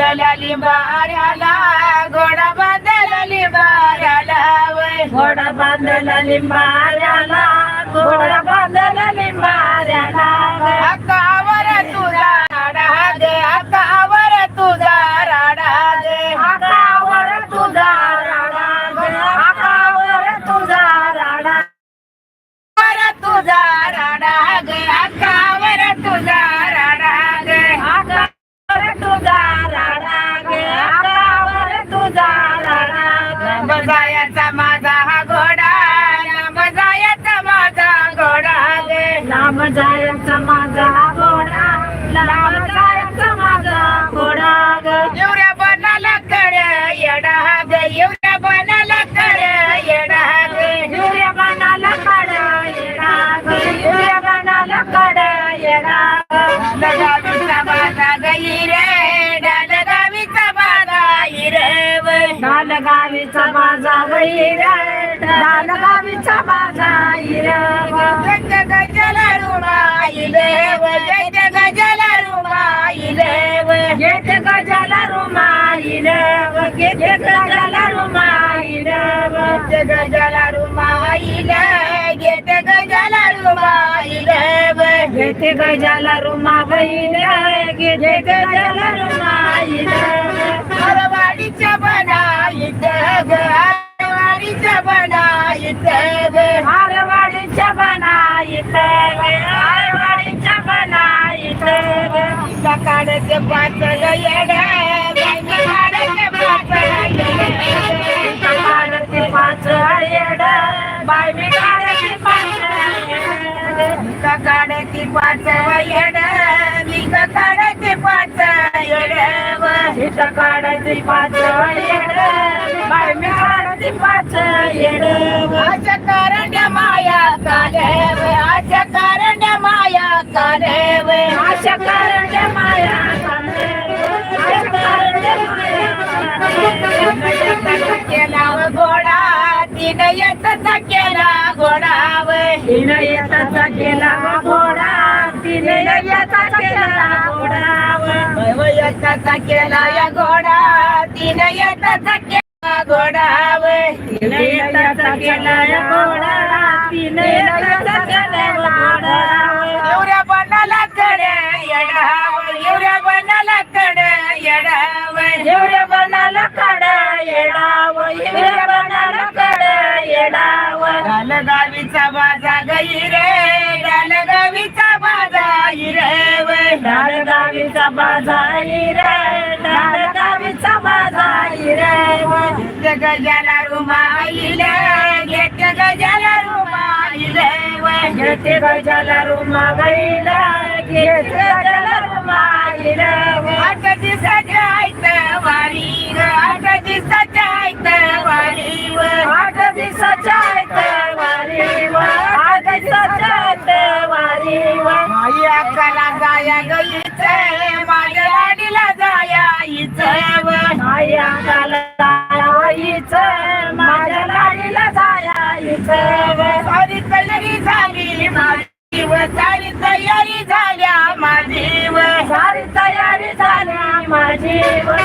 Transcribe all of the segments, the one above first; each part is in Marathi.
बांधला लिंबाऱ्याला घोडा बांधला लिंबाऱ्याला वय. घोडा बांधला लिंबाऱ्याला घोडा बांधला लिंबाऱ्याला अक्कावर तुझा राडा गे अक्कावर तुझा डाल गावीचा माझा वैर डाल गावीचा माझा हिर गज गजला रुमाई देव गज गजला रुमाई देव. घेत गजाला रुमाईल घेत गजाला रुमाईल गज गजला रुमाई घेत गजला रुमाई देव. घेत गजाला रुमा बहीण घेत गजाला रुमाईल हरवाडीच्या बनाईत ग हारवाडीच्या बनाईत हारवाडीच्या बनाईत काढते पाच येड काढते पाच काढते पाच येड बाय मी काढते पाच काढते पाच येड मी येड इथं काढते पाच येड. बाय मी काढते पाच येड आच्या करण्या माया काढेव. आच्या करण्या माया काढेव करण्या माया केला घोडा तिने येतचा केला घोडाव. तिने येताचा केला घोडा तिने येताचा केला घोडा येतचा केला या घोडा तिने येतचा केला घोडाव तिने येताचा केला घोडा तिने येताचा केला घोडा एवढ्या बनाला कडे येडाव एवढ्या बनाला कडे येडाव एवढ्या बनाला येडाव एवढ्या बनाला येडाव गावीचा बाजा गई रे गावीचा बाजा रे. डाळ गावीचा बाजारी रे डाळ बाजारी रे. गजाला रुमाईल घेत गजाला रुमाईल घेते गजाला रुमा गैला गजाला रुमा गैला आठ माझ्या लाडीला जायच सारी तयारी झाली माझी व सारी तयारी झाल्या माझी व सारी तयारी झाल्या माझी व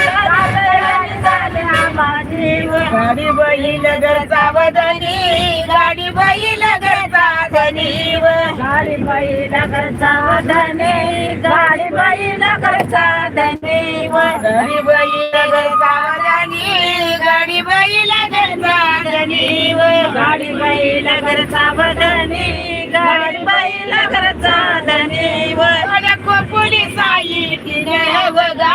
माझी गाडी बैल घरचा वदनी गाडी बैल घरचा धनी. व गाडी बाई नगरचा धने. गाडी बाई नगरचा धने. गाडी बैल घरचा वदनी गाडी बैल घरचा धनी. व गाडी बाई नगरचा धने गाडी बाई नगरचा धने गाड्या कोपुली साई व गाड्या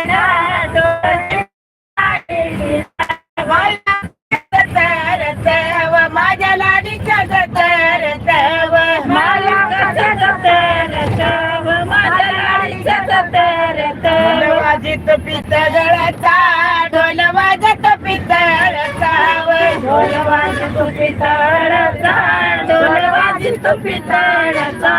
वाजत पितळचा ढोल वाजत पितळचा ढोल वाजत पितळचा ढोल वाजत पितळचा.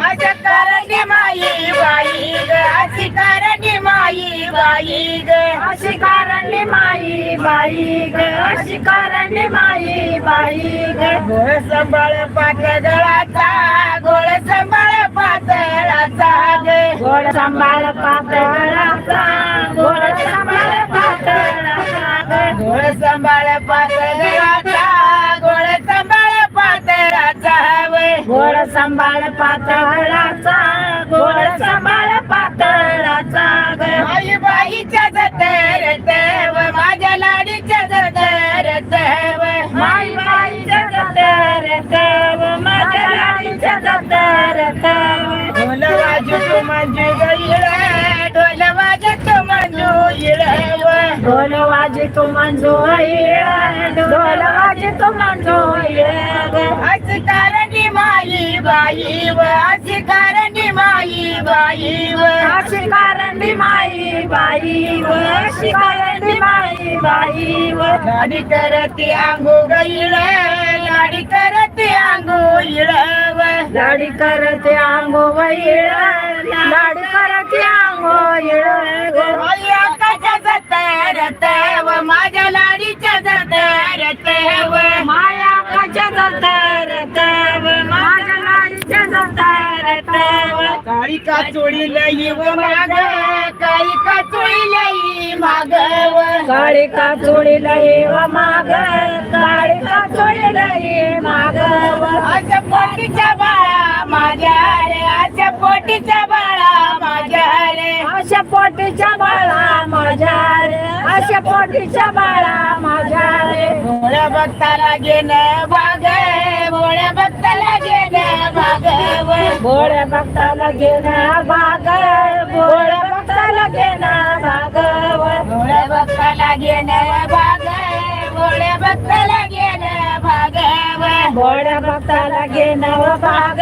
माझ्या कारणी माई बाई ग अशी कारणी माई बाई ग अशी कारणी माई बाई ग अशी कारणी माई बाई ग. गोळ सांभाळ पातळाचा घोळ सांभाळ पातळाचा घोळ सांभाळ पातळाचा सांभाळ पातळाचा गोड सांभाळ पातळाचा ग. आई बाईच्या जतर देव माझ्या लाडीच्या जतर देव. माई बाईच्या जतर तव माझ्या लाडीच्या जतर तव ढोल वाजतो मंजू गैळ ढोल मंजू ढोल वाजतो मंजू येळ ढोल वाजतो मंजू येळ आज कारणी माई बाई व आज कारणी माई बाई व. माई बाई व अशी माई बाई व. लाडी करते आंगो गैळ लाडी करते आंगो इळव लाडी करते आंगो वैळ लाडी करते आंगो येळ आई आकाच्या जतर देव माझ्या लाडीच्या जतर देव माया काच्या माझ्या लाडीच्या काळी का चोळी लई व माग काळी का चोळी लई मागव. काळी का चोळीला येव माग काळी का चोळीला ये माग अशा पोटीच्या बाळा माझ्या पोटीच्या बाळा माझ्या रे. अशा पोटीच्या बाळा माझ्या रे. भोळ्या भक्ताला घेणं भाग भोळ्या भक्ताला घेणं भागव भोळ्या भक्ताला घेणं भाग भोळ्या भक्ताला घेणं भागव भोळ्या भक्ताला घेणं भाग भोळ्या भक्ताला घेणं भागव भोळ्या भक्ताला घेणं भाग